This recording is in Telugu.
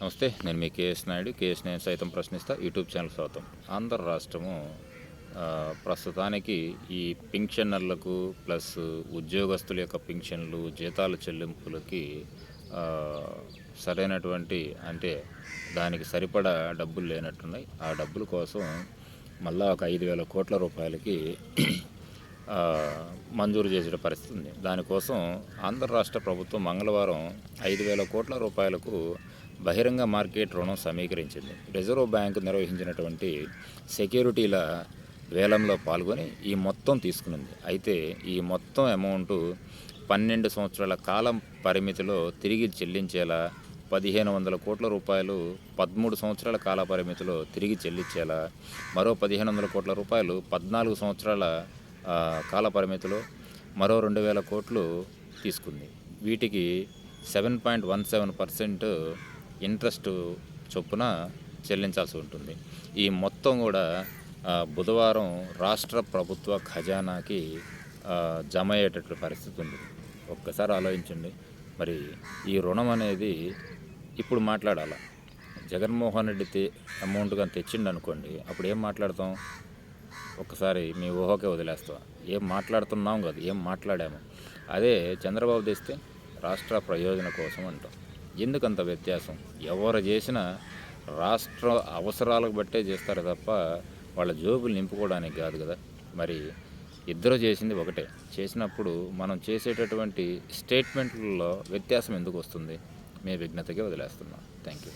నమస్తే నేను మీ కేఎస్ నాయుడు. కేఎస్ నేను సైతం ప్రశ్నిస్తా. యూట్యూబ్ ఛానల్ స్వాగతం. ఆంధ్ర రాష్ట్రము ప్రస్తుతానికి ఈ పింఛనర్లకు ప్లస్ ఉద్యోగస్తుల యొక్క పింఛన్లు జీతాల చెల్లింపులకి సరైనటువంటి అంటే దానికి సరిపడా డబ్బులు లేనట్టున్నాయి. ఆ డబ్బుల కోసం మళ్ళా ఒక ఐదు వేల కోట్ల రూపాయలకి మంజూరు చేసిన పరిస్థితి ఉంది దానికోసం ఆంధ్ర రాష్ట్ర ప్రభుత్వం మంగళవారం ఐదు వేల కోట్ల రూపాయలకు బహిరంగ మార్కెట్ రుణం సమీకరించింది. రిజర్వ్ బ్యాంకు నిర్వహించినటువంటి సెక్యూరిటీల వేలంలో పాల్గొని ఈ మొత్తం తీసుకునింది. అయితే ఈ మొత్తం అమౌంట్ పన్నెండు సంవత్సరాల కాలం పరిమితిలో తిరిగి చెల్లించేలా పదిహేను వందల కోట్ల రూపాయలు పదమూడు సంవత్సరాల కాల పరిమితిలో తిరిగి చెల్లించేలా మరో పదిహేను వందల కోట్ల రూపాయలు పద్నాలుగు సంవత్సరాల కాల పరిమితిలో మరో రెండు వేల కోట్లు తీసుకుంది. వీటికి seven point one seven percent interest చొప్పున చెల్లించాల్సి ఉంటుంది. ఈ మొత్తం కూడా బుధవారం రాష్ట్ర ప్రభుత్వ ఖజానాకి జమ అయ్యేటటువంటి పరిస్థితి ఉంది. ఒక్కసారి ఆలోచించండి. మరి ఈ రుణం అనేది ఇప్పుడు మాట్లాడాల. జగన్మోహన్ రెడ్డి తె అమౌంట్ కానీ తెచ్చిండు అనుకోండి అప్పుడు ఏం మాట్లాడతాం? ఒక్కసారి మీ ఊహకే వదిలేస్తాం. ఏం మాట్లాడుతున్నాం కదా ఏం మాట్లాడాము? అదే చంద్రబాబు తెస్తే రాష్ట్ర ప్రయోజన కోసం అంటాం. ఎందుకంత వ్యత్యాసం? ఎవరు చేసినా రాష్ట్ర అవసరాలకు బట్టే చేస్తారు తప్ప వాళ్ళ జోబులు నింపుకోవడానికి కాదు కదా. మరి ఇద్దరు చేసింది ఒకటే. చేసినప్పుడు మనం చేసేటటువంటి స్టేట్మెంట్లలో వ్యత్యాసం ఎందుకు వస్తుంది? మీ విజ్ఞతకే వదిలేస్తున్నాం. Thank you